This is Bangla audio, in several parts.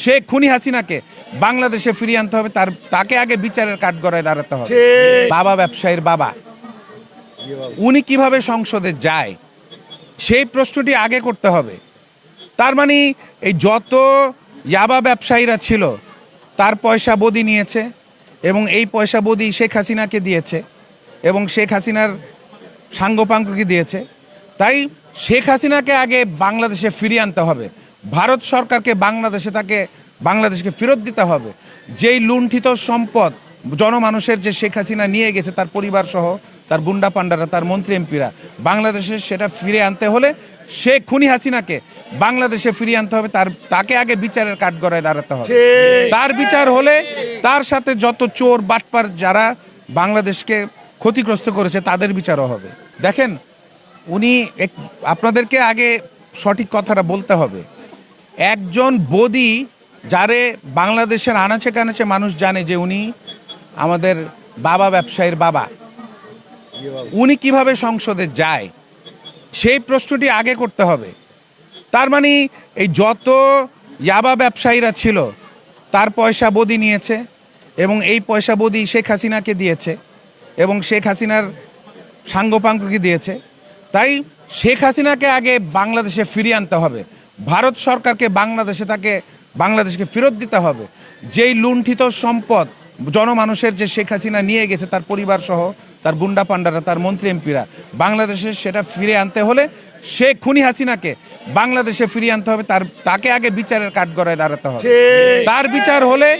শেখ খুনি হাসিনাকে বাংলাদেশে ফিরিয়ে আনতে হবে তার তাকে আগে বিচারের কাঠগড়ায় দাঁড়াতে হবে। বাবা ব্যবসায়ীর বাবা। উনি কীভাবে সংসদে যায় সেই প্রশ্নটি আগে করতে হবে। তার মানে এই যত ইয়াবা ব্যবসায়ীরা ছিল তার পয়সা বদি নিয়েছে এবং এই পয়সা বদি শেখ হাসিনাকে দিয়েছে এবং শেখ হাসিনার সাঙ্গপাঙ্গকে দিয়েছে। তাই শেখ হাসিনাকে আগে বাংলাদেশে ফিরিয়ে আনতে হবে। ভারত সরকারকে বাংলাদেশে তাকে বাংলাদেশকে ফেরত দিতে হবে। যেই লুণ্ঠিত সম্পদ জনমানুষের যে শেখ হাসিনা নিয়ে গেছে তার পরিবার সহ তার গুন্ডা পান্ডারা তার মন্ত্রী এমপিরা বাংলাদেশে সেটা ফিরে আনতে হলে শেখ খুনি হাসিনাকে বাংলাদেশে ফিরিয়ে আনতে হবে তার তাকে আগে বিচারের কাঠগড়ায় দাঁড়াতে হবে। তার বিচার হলে তার সাথে যত চোর বাটপার যারা বাংলাদেশকে ক্ষতিগ্রস্ত করেছে তাদের বিচারও হবে। দেখেন উনি এক- আপনাদেরকে আগে সঠিক কথাটা বলতে হবে। একজন বদি যারে বাংলাদেশের আনাচে কানাচে মানুষ জানে যে উনি আমাদের বাবা ব্যবসায়ীর বাবা। উনি কীভাবে সংসদে যায়, সেই প্রশ্নটি আগে করতে হবে। তার মানে এই যত ইয়াবা ব্যবসায়ীরা ছিল, তার পয়সা বদি নিয়েছে এবং এই পয়সা বদি শেখ হাসিনাকে দিয়েছে এবং শেখ হাসিনার সাঙ্গপাঙ্গকে দিয়েছে। তাই শেখ হাসিনাকে আগে বাংলাদেশে ফিরিয়ে আনতে হবে। ভারত সরকারকে বাংলাদেশে তাকে বাংলাদেশকে ফেরত দিতে হবে। যেই লুণ্ঠিত সম্পদ জনমানুষের যে শেখ হাসিনা নিয়ে গেছে তার পরিবার সহ তার গুন্ডা পান্ডারা তার মন্ত্রী এমপিরা বাংলাদেশে সেটা ফিরে আনতে হলে শেখ খুনি হাসিনাকে বাংলাদেশে ফিরিয়ে আনতে হবে তার তাকে আগে বিচারের কাঠগড়ায় দাঁড়াতে হবে। তার বিচার হলে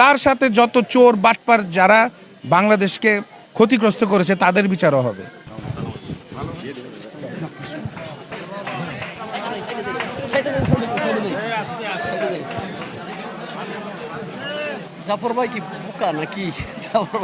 তার সাথে যত চোর বাটপার যারা বাংলাদেশকে ক্ষতিগ্রস্ত করেছে তাদের বিচারও হবে। জাফর ভাই কি বোকা নাকি? জাফর